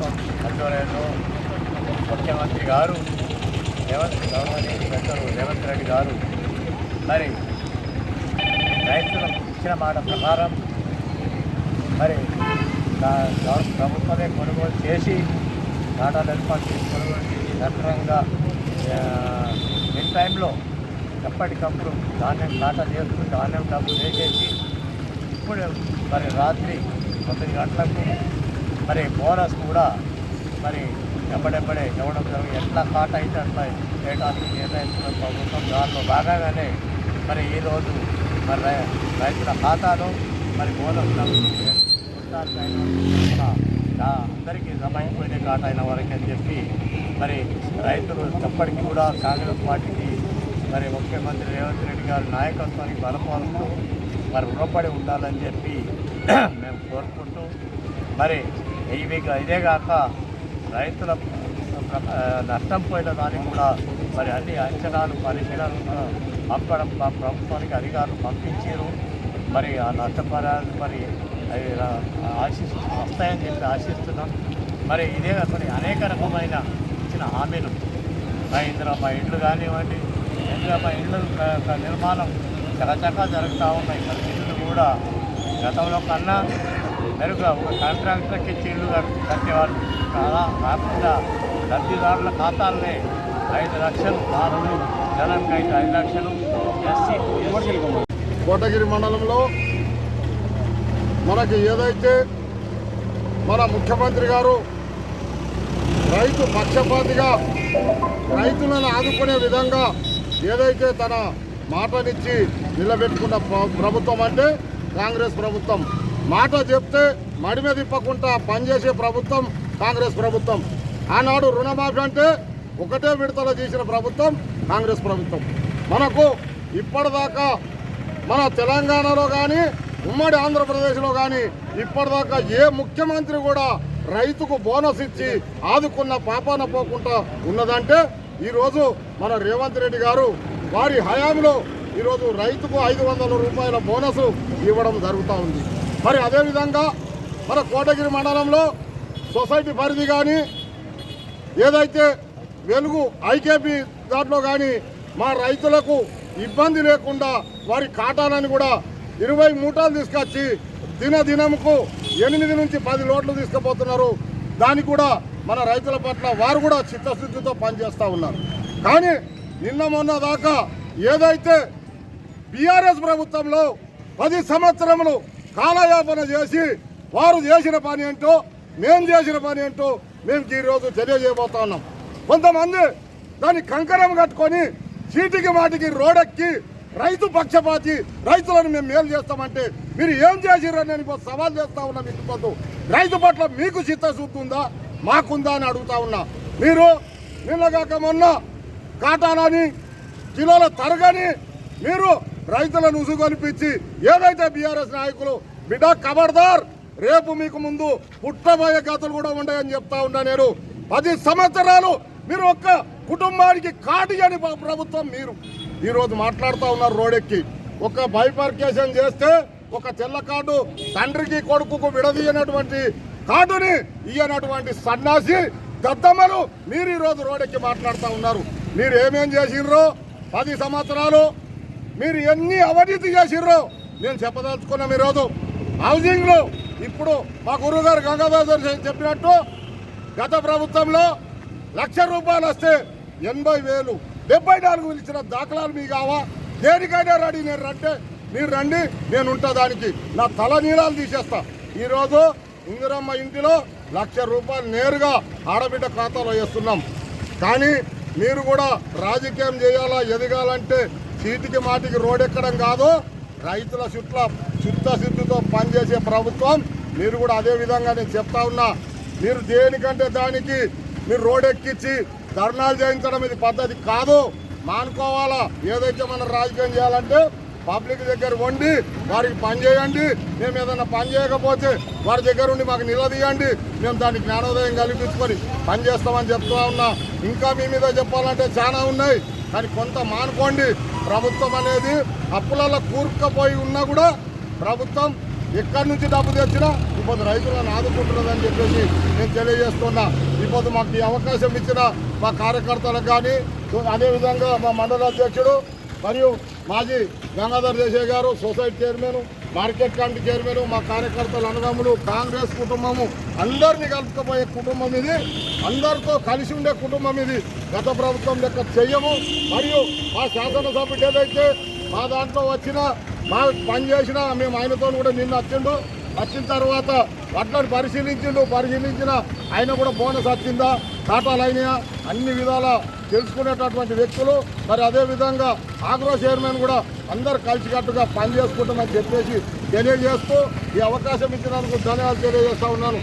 ప్రభుత్వం ఆధ్వర్యంలో ముఖ్యమంత్రి గారు రేవంత్ గవర్నమెంట్ గంటలు రేవంత్ రెడ్డి గారు. మరి రైతులకు ఇచ్చిన మాట ప్రకారం మరి ప్రభుత్వమే కొనుగోలు చేసి టాటా ఎల్పాటి కొనుగోలు చేసి సక్రమంగా మిడ్ టైంలో ఎప్పటికప్పుడు ధాన్యం టాటా చేస్తూ ధాన్యం డబ్బు వేసేసి ఇప్పుడు మరి రాత్రి తొమ్మిది గంటలకు మరి బోనస్ కూడా మరి ఎప్పుడెప్పుడే ఇవ్వడం జరిగింది. ఎట్లా కాట్ అయితే అట్లా చేయడానికి నిర్ణయించిన ప్రభుత్వం దానిలో భాగంగానే మరి ఈరోజు మరి రై- రైతుల ఖాతాలో మరి బోనస్ అందరికీ సమయం అయిపోయిన కాట అయిన వరకు అని చెప్పి మరి రైతులు ఎప్పటికీ కూడా కాంగ్రెస్ పార్టీకి మరి ముఖ్యమంత్రి రేవంత్ రెడ్డి గారి నాయకత్వానికి బలపరుస్తూ మరి రుణపడి ఉండాలని చెప్పి మేము కోరుకుంటూ మరి ఇవి ఇదే కాక రైతుల నష్టం పోయిన దానికి కూడా మరి అన్ని అంచనాలు పరిశీలనలు పంపడం మా ప్రభుత్వానికి అధికారులు పంపించారు. మరి ఆ నష్టపరాలు మరి అవి ఆశిస్తు వస్తాయని చెప్పి ఆశిస్తున్నాం. మరి ఇదే మరి అనేక రకమైన ఇచ్చిన హామీలు. మా ఇందులో మా ఇండ్లు కానివ్వండి ఇందులో మా ఇళ్ళు నిర్మాణం చకచకా జరుగుతూ ఉన్నాయి. మరి ఇళ్ళు కూడా గతంలో కన్నా మెరుగ్గా ఒక కాంట్రాక్టర్కి ఇచ్చి ఇల్లు కట్- అలా కాకుండా లబ్ధిదారుల ఖాతాలనే ఐదు లక్షలు దారులు జనానికి అయితే ఐదు లక్షలు ఎస్సీ కోటగిరి మండలంలో మనకి ఏదైతే మన ముఖ్యమంత్రి గారు రైతు పక్షపాతిగా రైతులను ఆదుకునే విధంగా ఏదైతే తన మాటనిచ్చి నిలబెట్టుకున్న ప్ర- ప్రభుత్వం అంటే కాంగ్రెస్ ప్రభుత్వం. మాట చెప్తే మడిమ తిప్పకుండా పనిచేసే ప్రభుత్వం కాంగ్రెస్ ప్రభుత్వం. ఆనాడు రుణమాఫీ అంటే ఒకటే విడతలో చేసిన ప్రభుత్వం కాంగ్రెస్ ప్రభుత్వం. మనకు ఇప్పటిదాకా మన తెలంగాణలో కానీ ఉమ్మడి ఆంధ్రప్రదేశ్లో కానీ ఇప్పటిదాకా ఏ ముఖ్యమంత్రి కూడా రైతుకు బోనస్ ఇచ్చి ఆదుకున్న పాపాన పోకుండా ఉన్నదంటే ఈరోజు మన రేవంత్ రెడ్డి గారు వారి హయాంలో ఈరోజు రైతుకు ఐదు వందల రూపాయల బోనస్ ఇవ్వడం జరుగుతూ ఉంది. మరి అదేవిధంగా మన కోటగిరి మండలంలో సొసైటీ పరిధి కానీ ఏదైతే వెలుగు ఐకేపీ దాంట్లో కానీ మా రైతులకు ఇబ్బంది లేకుండా వారి కాటాలని కూడా ఇరవై మూటలు తీసుకొచ్చి దినదినముకు ఎనిమిది నుంచి పది లోట్లు తీసుకుపోతున్నారు. దానికి కూడా మన రైతుల పట్ల వారు కూడా చిత్తశుద్ధితో పనిచేస్తూ ఉన్నారు. కానీ నిన్న మొన్న దాకా ఏదైతే బీఆర్ఎస్ ప్రభుత్వంలో పది సంవత్సరములు కాలయాపన చేసి వారు చేసిన పని ఏంటో మేము చేసిన పని ఏంటో మేము ఈరోజు తెలియజేయబోతా ఉన్నాం. కొంతమంది దాన్ని కంకరం కట్టుకొని చీటికి మాటికి రోడెక్కి రైతు పక్షపాతి రైతులను మేము మేలు చేస్తామంటే మీరు ఏం చేసిరని నేను ఇప్పుడు సవాల్ చేస్తా ఉన్నా మీకు కొంత రైతు పట్ల మీకు చిత్తశుద్ధి ఉందా? మాకుందా అని అడుగుతా ఉన్నా. మీరు నిన్నగాక మొన్న కాటాలని కిలోల తరగని మీరు రైతులను ఉసుగొలిపించి ఏదైతే బీఆర్ఎస్ నాయకులు బిడ్డ కబర్దార్ రేపు మీకు ముందు పుట్టబోయే కథలు కూడా ఉండయని చెప్తా ఉన్నా నేను. పది సంవత్సరాలు మీరు ఒక్క కుటుంబానికి కాటి అని ప్రభుత్వం మీరు. ఈరోజు మాట్లాడుతూ ఉన్నారు రోడెక్కి. ఒక బైపార్కేషన్ చేస్తే ఒక తెల్ల కార్డు తండ్రికి కొడుకుకు విడదీయనటువంటి కార్డుని ఇయ్యనటువంటి సన్నాసి దద్దమ్మలు మీరు ఈరోజు రోడెక్కి మాట్లాడుతూ ఉన్నారు. మీరు ఏమేం చేసిండ్రో పది సంవత్సరాలు మీరు ఎన్ని అవినీతి చేసిర్రో నేను చెప్పదలుచుకున్నాం ఈరోజు హౌసింగ్లో ఇప్పుడు మా గురుగారు గంగాధర్ చెప్పినట్టు గత ప్రభుత్వంలో లక్ష రూపాయలు వస్తే ఎనభై వేలు డెబ్బై నాలుగు ఇచ్చిన దాఖలాలు మీ కావా? దేనికైనా రెడీ నేను రంటే మీరు రండి నేను ఉంటా దానికి. నా తల నీళాలు తీసేస్తా. ఈరోజు ఇందిరమ్మ ఇంటిలో లక్ష రూపాయలు నేరుగా ఆడబిడ్డ ఖాతాలో వేస్తున్నాం. కానీ మీరు కూడా రాజకీయం చేయాలా ఎదగాలంటే చీటికి మాటికి రోడ్ ఎక్కడం కాదు రైతుల చుట్ల చిత్తశుద్ధితో పనిచేసే ప్రభుత్వం. మీరు కూడా అదే విధంగా నేను చెప్తా ఉన్నా మీరు దేనికంటే దానికి మీరు రోడెక్కించి ధర్నాలు చేయించడం ఇది పద్ధతి కాదు. మానుకోవాలా? ఏదైతే మనం రాజకీయం చేయాలంటే పబ్లిక్ దగ్గర వండి వారికి పని చేయండి. మేము ఏదైనా పని చేయకపోతే వారి దగ్గర ఉండి మాకు నిలదీయండి. మేము దానికి జ్ఞానోదయం కల్పించుకొని పని చేస్తామని చెప్తా ఉన్నా. ఇంకా మీ మీద చెప్పాలంటే చాలా ఉన్నాయి. కానీ కొంత మానుకోండి. ప్రభుత్వం అనేది అప్పులలో కూరుకుపోయి ఉన్నా కూడా ప్రభుత్వం ఎక్కడి నుంచి డబ్బు తెచ్చినా ఇప్పుడు రైతులను ఆదుకుంటున్నదని చెప్పేసి నేను తెలియజేస్తున్నా. ఇప్పుడు మాకు ఈ అవకాశం ఇచ్చిన మా కార్యకర్తలకు కానీ అదేవిధంగా మా మండల అధ్యక్షుడు మరియు మాజీ గంగాధర్ దేశాయ్ గారు society chairman market committee chairman మా కార్యకర్తలు అన్నదమ్ములు కాంగ్రెస్ కుటుంబము అందరినీ కలుపుకపోయే కుటుంబం ఇది. అందరితో కలిసి ఉండే కుటుంబం ఇది. గత ప్రభుత్వం లెక్క చెయ్యము. మరియు మా శాసనసభ్యుడు ఏదైతే మా దాంట్లో వచ్చిన మా పని చేసినా మేము ఆయనతో కూడా నిన్న వచ్చిండు వచ్చిన తర్వాత వడ్లను పరిశీలించిండు. పరిశీలించిన ఆయన కూడా బోనస్ వచ్చిందా ఖాతాలు అయినాయా? అన్ని విధాల తెలుసుకునేటటువంటి వ్యక్తులు మరి అదేవిధంగా ఆగ్రో చైర్మన్ కూడా అందరు కలిసికట్టుగా పని చేసుకుంటామని చెప్పేసి తెలియజేస్తూ ఈ అవకాశం ఇచ్చినందుకు ధన్యవాదాలు తెలియజేస్తా ఉన్నాను.